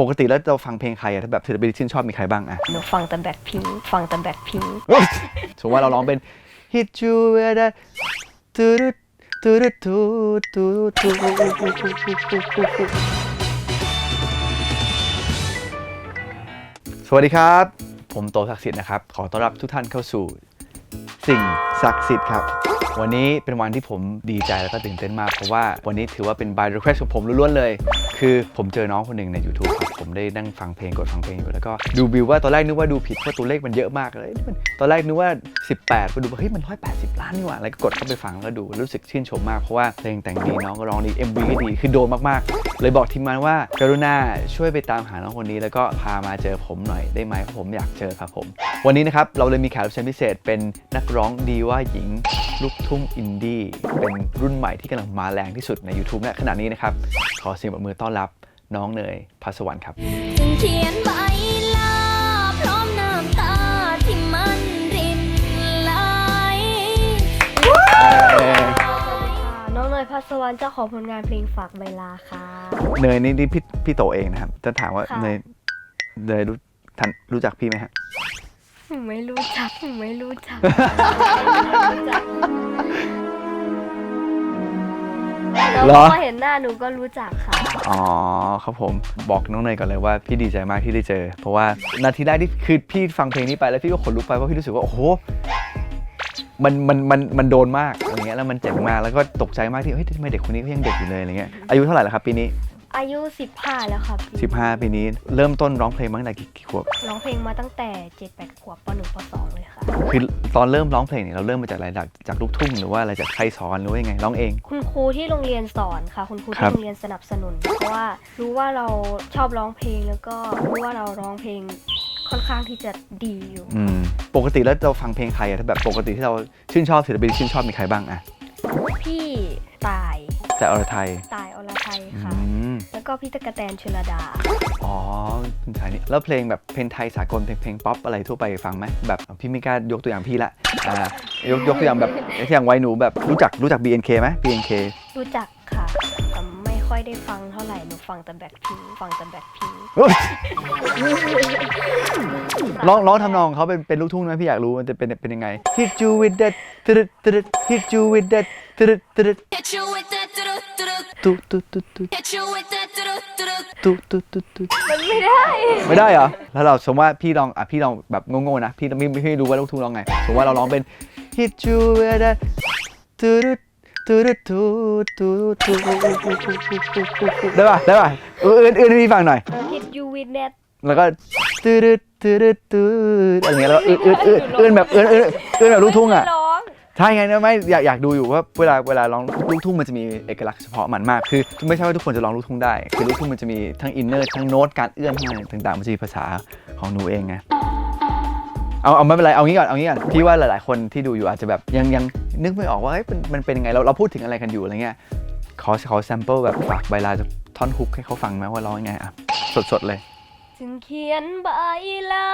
ปกติแล้วเราฟังเพลงใครอะถ้าแบบศิลปินที่ชื่นชอบมีใครบ้างอะหนูฟังแต่แบ็คพิงฟังแต่แบ็คพิงสมมติว่าเราร้องเป็น hit you with a ตูรุตูรุตูตูตูสวัสดีครับ ผมโตศักดิ์สิทธิ์นะครับ ขอต้อนรับทุกท่านเข้าสู่สิ่ง ศักดิ์สิทธิ์ครับ วันนี้เป็นวันที่ผมดีใจแล้วก็ตื่นเต้นมาก เพราะว่าวันนี้ถือว่าเป็น by request ของผมล้วนๆเลย คือผมเจอน้องคนหนึ่งใน YouTube ครับผมได้นั่งฟังเพลงกดฟังเพลงอยู่แล้วก็ดูบิวว่าตอนแรกนึกว่าดูผิดเพราะตัวเลขมันเยอะมากเลยมันตอนแรกนึกว่า 18ไปดูว่าเฮ้ยมัน180 ล้านนี่หว่าแล้วก็กดเข้าไปฟังแล้วดูรู้สึกชื่นชมมากเพราะว่าเพลงแต่งดีน้องก็ร้องดี MV ก็ดีคือโดนมากๆ เลยบอกทีมงานว่าการุณาช่วยไปตามหาน้องคนนี้ แล้วก็พามาเจอผมหน่อยได้ไหมเพราะผมอยากเจอครับผม วันนี้นะครับเราเลยมีแขกรับเชิญพิเศษเป็นนักร้องดีวาหญิงลูกทุ่งอินดี้เป็นรุ่นใหม่ที่กำลังมาแรงที่สุดใน YouTube ณขณะนี้นะครับ ขอเสียงปรบมือต้อนรับน้องเนยพัสวรรค์ครับจึงเขียนใบลาพร้อมน้ำตาที่มันรินไหลน้องเนยพัสวรรค์เจ้าของผลงานเพลงฝากเวลาค่ะ เนยนี่นี่พี่พี่โตเองนะครับ จะถามว่าค่ะ เนยเนยรู้ทันรู้จักพี่ไหมฮะ หนูไม่รู้จักหนูไม่รู้จักแล้วเหรอ พอเห็นหน้าหนูก็รู้จักค่ะ อ๋อครับผมบอกน้องเนยก่อนเลยว่าพี่ดีใจมากที่ได้เจอ เพราะว่านาทีแรกที่คือพี่ฟังเพลงนี้ไปแล้วพี่ก็ขนลุกไปเพราะพี่รู้สึกว่าโอ้โหมันมันมันมันโดนมากอะไรเงี้ยแล้วมันเจ็บมากแล้วก็ตกใจมากที่เฮ้ยทำไมเด็กคนนี้เขายังเด็กอยู่เลยอะไรเงี้ยอายุเท่าไหร่แล้วครับปีนี้ อายุ 15 แล้วค่ะพี่15ปีนี้เริ่มต้นร้องเพลงมาตั้งแต่กี่กี่ขวบร้องเพลงมาตั้งแต่7-8ขวบป .1 ป .2 เลยค่ะคือตอนเริ่มร้องเพลงเนี่ยเราเริ่มมาจากอะไรจากจากลูกทุ่งหรือว่าอะไรจากใครสอนหรือว่ายังไงร้องเอง คุณครูที่โรงเรียนสอนค่ะ คุณครูครัที่บ โรงเรียนสนับสนุน เพราะว่ารู้ว่าเราชอบร้องเพลงแล้วก็รู้ว่าเราร้องเพลงค่อนข้างที่จะดีอยู่ อืมปกติแล้วเราฟังเพลงใครอะถ้าแบบปกติที่เราชื่นชอบศิลปินที่ชื่นชอบมีใครบ้างอะพี่ตายแต่อรไทยตายอรไทยอืค่ะ ม แล้วก็พี่ตะกะแตนชลดา อ๋อคุณชายนี่แล้วเพลงแบบเพลงไทยสากลเพลงเพลงป๊อปอะไรทั่วไปฟังไหมแบบพี่ไม่กล้ายกตัวอย่างพี่ละอ่ายกยกตัวอย่างแบบอย่างวัยหนูแบบรู้จักรู้จัก BNK ไหม BNK รู้จักค่ะแต่ไม่ค่อยได้ฟังเท่าไหร่หนูฟังแต่แบ็คพิงฟังแต่แบ็คพิงอุ๊ยร้องร้องทำนองเขาเป็นเป็นลูกทุ่งนะพี่อยากรู้มันจะเป็นเป็นยังไง Hit you with that ตึ๊ดตึ๊ด Hit you with that ตึ๊ดตึ๊ด Hit you with that do do do ตุ๊ตุ๊ตุ๊ตุ๊ตุ๊ตุ๊ตุ๊ตุ๊มันไม่ได้ ไม่ได้เหรอ แล้วเราสมมติว่าพี่ลองอะพี่ลองแบบโง่ๆนะ พี่ไม่ไม่ไม่รู้ว่าลูกทุ่งร้องไง สมมติว่าเราร้องเป็น Hit you with that ตึ๊ดตึ๊ดตุ๊ตุ๊ตุ๊ได้ป่ะได้ป่ะเอื้อนเอื้อนให้พี่ฟังหน่อย Hit you with that แล้วก็ตืดตืดตืดอะไรเงี้ยแล้วอื้นอื้นอื้นอื้นแบบอื้นอื้นอื้นแบบลูกทุ่งอะ ใช่ไงนะไม่อยากอยากดูอยู่ว่าเวลาเวลาร้องลูกทุ่งมันจะมีเอกลักษณ์เฉพาะมันมากคือไม่ใช่ว่าทุกคนจะร้องลูกทุ่งได้คือลูกทุ่งมันจะมีทั้งอินเนอร์ทั้งโน้ตการเอื้อนทั้งอะไรต่างๆมันจะมีภาษาของหนูเองไงเอาเอาไม่เป็นไรเอางี้ก่อนเอางี้ก่อนพี่ว่าหลายๆ คนที่ดูอยู่อาจจะแบบยังยังนึกไม่ออกว่าเฮ้ยมันมันเป็นยังไงเราเราพูดถึงอะไรกันอยู่อะไรเงี้ยขอขอแซมเปิลแบบฝากใบลาจากท่อนฮุกให้เขาฟังไหมว่าร้องยังไงอะสดๆเลยจึงเขียนใบลา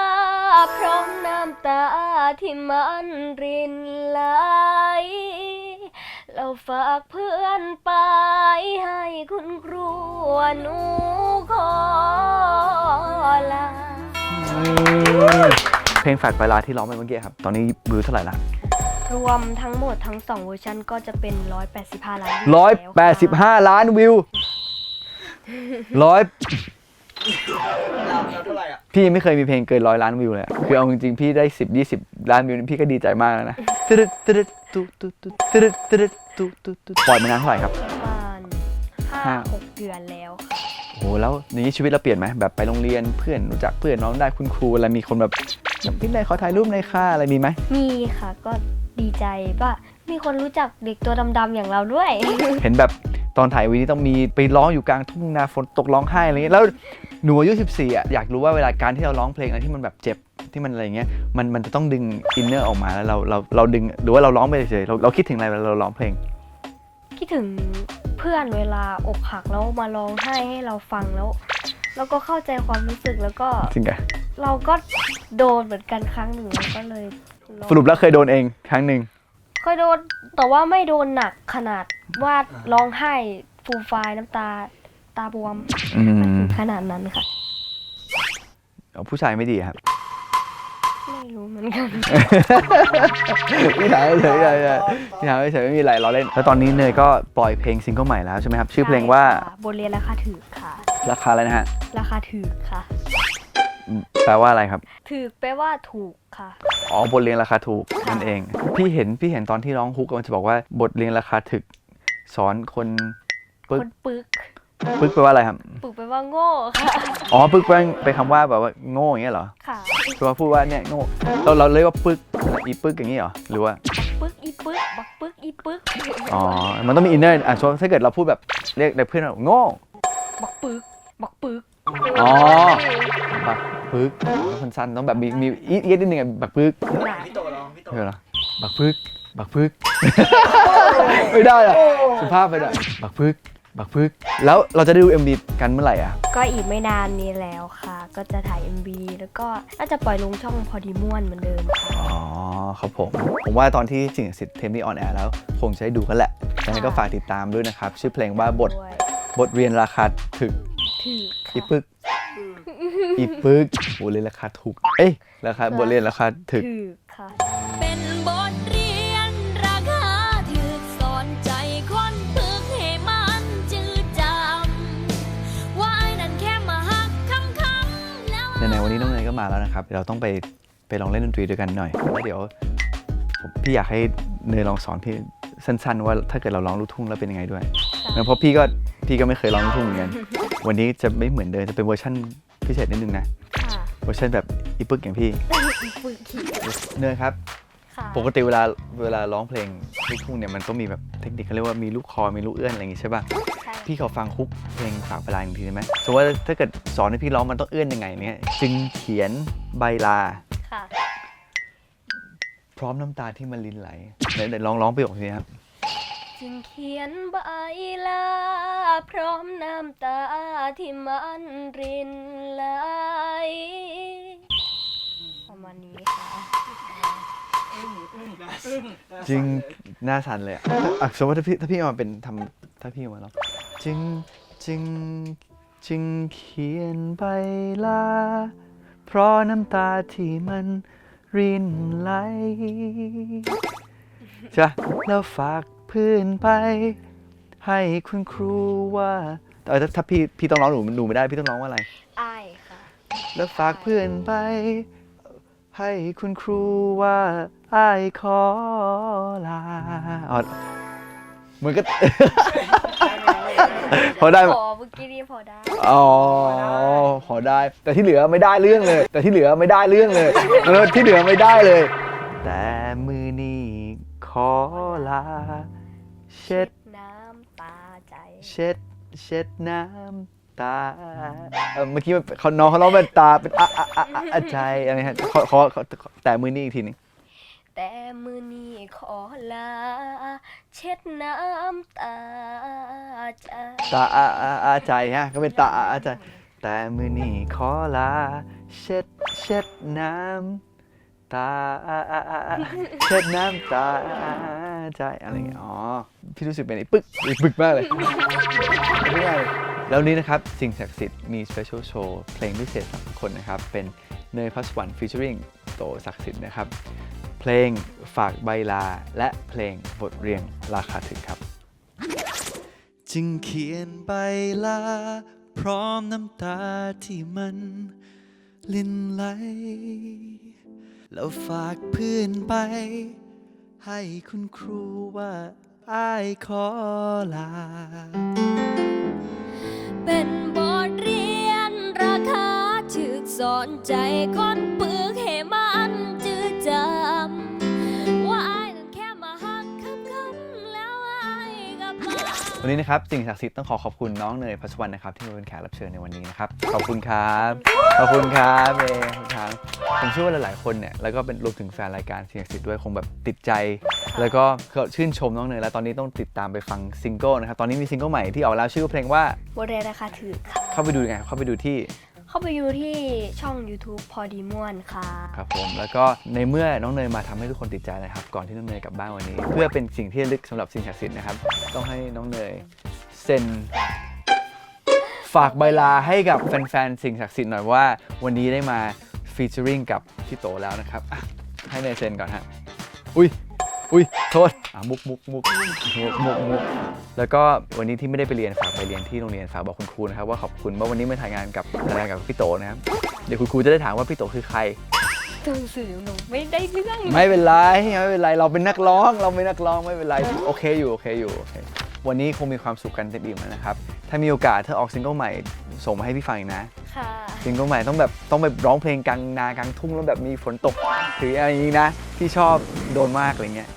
พร้อมน้ำตา ที่มันรินไหลเราฝากเพื่อนไปให้คุณครูว่าหนูขอลา เพลงฝากเวลาที่ร้องไปเมื่อกี้ครับ ตอนนี้วิวเท่าไหร่ละรวมทั้งหมดทั้ง 2 เวอร์ชันก็จะเป็น 185 ล้านวิวร้อยแล้วแปดสิบห้าล้านวิวร้อย พี่ยังไม่เคยมีเพลงเกินร้อยล้านวิวเลยอะคือเอาจริงๆ พี่ได้สิบยี่สิบล้านวิวนี่พี่ก็ดีใจมากแล้วนะตึ๊ดตึ๊ดตุ๊ตุ๊ตุ๊ตึ๊ดตึ๊ดตุ๊ตุ๊ตุ๊ปล่อยมานานเท่าไหร่ครับ ประมาณห้า5-6เดือนแล้วค่ะโอ้โหแล้วอย่างนี้ชีวิตเราเปลี่ยนไหมแบบไปโรงเรียนเพื่อนรู้จักเพื่อนน้องได้คุณครูอะไรมีคนแบบพี่นายขอถ่ายรูปในอยค่าอะไรมีไหมมีค่ะก็ดีใจว่ามีคนรู้จักเด็กตัวดำๆอย่างเราด้วย เห็นแบบตอนถ่ายวีนี่ต้องมีไปร้องอยู่กลางทุ่งนาฝนตกร้องไห้อะไรเงี้ยแล้ว หนูอายุ 14อะอยากรู้ว่าเวลาการที่เราร้องเพลงอะไรที่มันแบบเจ็บที่มันอะไรเงี้ยมันมันจะต้องดึงอินเนอร์ออกมาแล้วเราเราเราดึงหรือว่าเราร้องไปเฉยๆเราเราคิดถึงอะไรเวลาเราร้องเพลง คิดถึงเพื่อนเวลาอกหักแล้วมาร้องไห้ให้เราฟังแล้วแล้วก็เข้าใจความรู้สึกแล้วก็จริงอะเราก็โดนเหมือนกันครั้งหนึ่งแล้วก็เลยร้องสรุปแล้วเคยโดนเองครั้งหนึ่งเคยโดนแต่ว่าไม่โดนหนักขนาดว่าร้องไห้ฟูมฟายน้ำตา ตาบวมอืมขนาดนั้นค่ะเอาผู้ชายไม่ดีครับ ไม่รู้เหมือนกัน พี่ถามเฉยๆพี่ถามเฉยๆไม่มีอะไรเราเล่น แล้วตอนนี้เนยก็ปล่อยเพลงซิงเกิลใหม่แล้วใช่ไหมครับ ชื่อเพลงว่าใช่ค่ะบทเรียนราคาถือค่ะ ราคาอะไรนะฮะ ราคาถือค่ะอืมแปลว่าอะไรครับ ถือแปลว่าถูกค่ะ อ๋อบทเรียนราคาถูกนั่นเอง พี่เห็นพี่เห็นตอนที่ร้องฮุกมันจะบอกว่าบทเรียนราคาถึก สอนคน ปึ๊คกนปึก ปึ๊กแปลว่าอะไรครับปึกแปลว่าโง่ค่ะอ๋อปึ๊กแปลเป็นคำว่าแบบว่าโง่อย่างเงี้ยเหรอค่ะคือว่าพูดว่าเนี่ยโง่เราเราเรียกว่าปึ๊กอีปึ๊กอย่างงี้เหรอหรือว่าปึกอีปึกบักปึกอีปึกอ๋อมันต้องมีอินเนอร์อะชถ้าเกิดเราพูดแบบเรียกเด็กเพื่อนว่าโง่บักปึกบักปึกอ๋อบักปึ๊กคนสั้นต้องแบบมีมีอีเอียดนิดนึงอะบักปึ๊กพี่โตลองพี่โตเออเหรอบักปึ๊กบักปึ๊กไม่ได้อะสุภาพไปหน่อยบักปึ๊ก บักปึ๊กแล้วเราจะได้ดู MV กันเมื่อไหร่อะ ก็อีกไม่นานนี้แล้วค่ะ ก็จะถ่าย MV แล้วก็น่าจะปล่อยลงช่องพอดีม่วนเหมือนเดิมค่ะอ๋อ ครับผม ผมว่าตอนที่สิ่งศักดิ์สิทธิ์เทมนี้ออนแอร์แล้ว คงจะได้ดูกันแหละยังไงก็ฝากติดตามด้วยนะครับ ชื่อเพลงว่าบทด้วยบทเรียนราคาถึกถืออีค่ะปึก อีปึกบทเรียนราคาถูก เอ้ยราคาบทเรียนราคาถึก ถือค่ะ เป็นบท มาแล้วนะครับเดี๋ยวเราต้องไปไปลองเล่นดนตรีด้วยกันหน่อยแล้วเดี๋ยวผมพี่อยากให้เนยลองสอนพี่สั้นๆ ว่าถ้าเกิดเราร้องลูกทุ่งแล้วเป็นยังไงด้วยค่ะเพราะพี่ก็พี่ก็ไม่เคยร้องลูกทุ่งเหมือนกัน วันนี้จะไม่เหมือนเดิมจะเป็นเวอร์ชันพิเศษนิดนึงนะค่ะเวอร์ชันแบบอีปึกอย่างพี่อีปึกขีดเนยครับค่ะปกติเวลาเวลาร้องเพลงลูกทุ่งเนี่ยมันต้องมีแบบเทคนิคเขาเรียกว่ามีลูกคอมีลูกเอื้อนอะไรอย่างงี้ใช่ป่ะใช่ พี่ขอฟังคุกเพลงฝากเวลาอีกทีได้ไหมสมมติว่าถ้าเกิดสอนให้พี่ร้องมันต้องเอื้อนยังไงเนี่ยจึงเขียนใบลา ค่ะ พร้อมน้ำตาที่มันลินไหลไหนไหนลองร้องประโยคนี้ครับ จึงเขียนใบลา พร้อมน้ำตาที่มันรินไหล จริงหน้าสั่นเลยอะอะสมมติถ้าพี่ถ้าพี่เอามาเป็นทำถ้าพี่เอามาร้องจึงจึงจึงเขียนใบลา เพราะน้ำตาที่มันรินไหลใช่ปะแล้วฝากเพื่อนไป ให้คุณครูว่าแต่ถ้าถ้าพี่พี่ต้องร้องหนูหนูไม่ได้พี่ต้องร้องว่าอะไรอ้ายค่ะ แล้วฝากเพื่อนไป ให้คุณครูว่า อ้ายขอลาอ๋อเหมือนก็ พอได้ไหม พอเมื่อกี้นี่พอได้ อ๋อพอได้ แต่ที่เหลือไม่ได้เรื่องเลย แต่ที่เหลือไม่ได้เรื่องเลยเออที่เหลือไม่ได้เลย แต่มือนี้ขอลา เช็ด น้ำตาใจเช็ด เช็ดน้ำตาเออเมื่อกี้มันเขาน้องเขาร้องเป็นตาเป็นอะอะอะอะอะใจอะไรฮะขอขอขอแต่มือนี้อีกทีหนึง แต่มือนี้ขอลา เช็ดน้ำตาใจตาอะอะอะใจฮะก็เป็นตาอะอะใจแต่มือนี้ขอลา เช็ดเช็ดน้ำตาอะอะอะอะเช็ดน้ำตาใจอะไรอย่างเงี้ยอ๋อพี่รู้สึกเป็นไอ้ปึกไอ้ปึกมากเลยไม่ได้เลยแล้วนี้นะครับ สิ่งศักดิ์สิทธิ์มี special show เพลงพิเศษสำหรับคนนะครับ เป็นเนยพัสวรรณ featuring โตศักดิ์สิทธิ์นะครับ ลงฝากใบลา และเพลงบทเรียงราคาถึงครับ จึงเขียนใบลา พร้อมน้ำตาที่มันลินไหล แล้วฝากเพื่อนไป ให้คุณครูว่าอ้ายขอลา เป็นบทเรียนราคาถึกสอนใจคนปึกให้มันจืดจำ วันนี้นะครับสิ่งศักดิ์สิทธิ์ต้องขอขอบคุณน้องเนยพัชวันนะครับที่มาเป็นแขกรับเชิญในวันนี้นะครับขอบคุณครับขอบคุณครับเอขอบคุณครับผมเชื่อว่าหลายๆคนเนี่ยแล้วก็เป็นรวมถึงแฟนรายการสิ่งศักดิ์สิทธิ์ด้วยคงแบบติดใจ แล้วก็ชื่นชมน้องเนยแล้วตอนนี้ต้องติดตามไปฟังซิงเกิลนะครับตอนนี้มีซิงเกิลใหม่ที่ออกแล้วชื่อเพลงว่าบทเรียนราคาถือค่ะเข้าไปดูยังไงเข้าไปดูที่เข้าไปดูที่ช่อง YouTube พอดีม่วนค่ะ ครับผมแล้วก็ในเมื่อน้องเนยมาทำให้ทุกคนติดใจนะครับ ก่อนที่น้องเนยกลับบ้านวันนี้ เพื่อเป็นสิ่งที่ระลึกสำหรับสิ่งศักดิ์สิทธิ์นะครับ ต้องให้น้องเนยเซ็นฝากใบลาให้กับแฟนๆสิ่งศักดิ์สิทธิ์หน่อยว่า วันนี้ได้มาฟีเจอริงกับพี่โตแล้วนะครับอะให้เนยเซ็นก่อนฮะอุ้ย อุ้ยโทษอะมุกมุกมุกมุกมุกมุกแล้วก็วันนี้ที่ไม่ได้ไปเรียนฝากไปเรียนที่โรงเรียนฝากบอกคุณครูนะครับว่าขอบคุณว่าวันนี้มาถ่ายงานกับถ่ายงานกับพี่โตนะครับเดี๋ยวคุณครูจะได้ถามว่าพี่โตคือใครตัวสื่อหนูไม่ได้เรื่องไม่เป็นไรไม่เป็นไรเราเป็นนักร้องเราเป็นนักร้องไม่เป็นไรโอเคอยู่โอเคอยู่โอเค วันนี้คงมีความสุขกันเต็มอิ่มแล้วนะครับ ถ้ามีโอกาสถ้าออกซิงเกิลใหม่ส่งมาให้พี่ฟังอีกนะ ค่ะ ซิงเกิลใหม่ต้องแบบต้องไปร้องเพลงกลางนากลางทุ่งแล้วแบบมีฝนตกหรืออะไรอย่างนี้นะที่ชอบโดนมากอะไรเงี้ย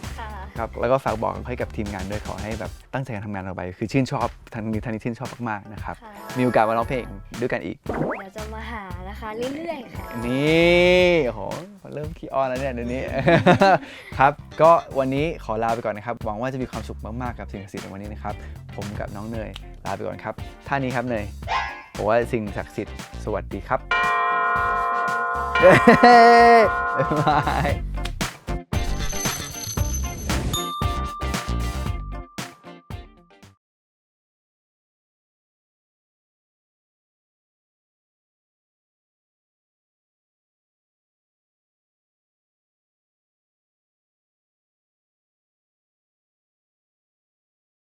ค่ะครับ แล้วก็ฝากบอกให้กับทีมงานด้วยขอให้แบบตั้งใจการทำงานเราไป คือชื่นชอบทางนี้ทางนี้ชื่นชอบมากๆนะครับ ค่ะมีโอกาสมาร้องเพลงด้วยกันอีก เดี๋ยวจะมาหานะคะ เรื่อยๆค่ะ นี่โอ้โหเริ่มขี้อ้อนแล้วเนี่ยเดี๋ยวนี้ ครับ ก็วันนี้ขอลาไปก่อนนะครับ หวังว่าจะมีความสุขมากๆกับสิ่งศักดิ์สิทธิ์ในวันนี้นะครับ ผมกับน้องเนยลาไปก่อนครับ ท่านี้ครับเนยบอกว่าสิ่งศักดิ์สิทธิ์สวัสดีครับบ๊ายบาย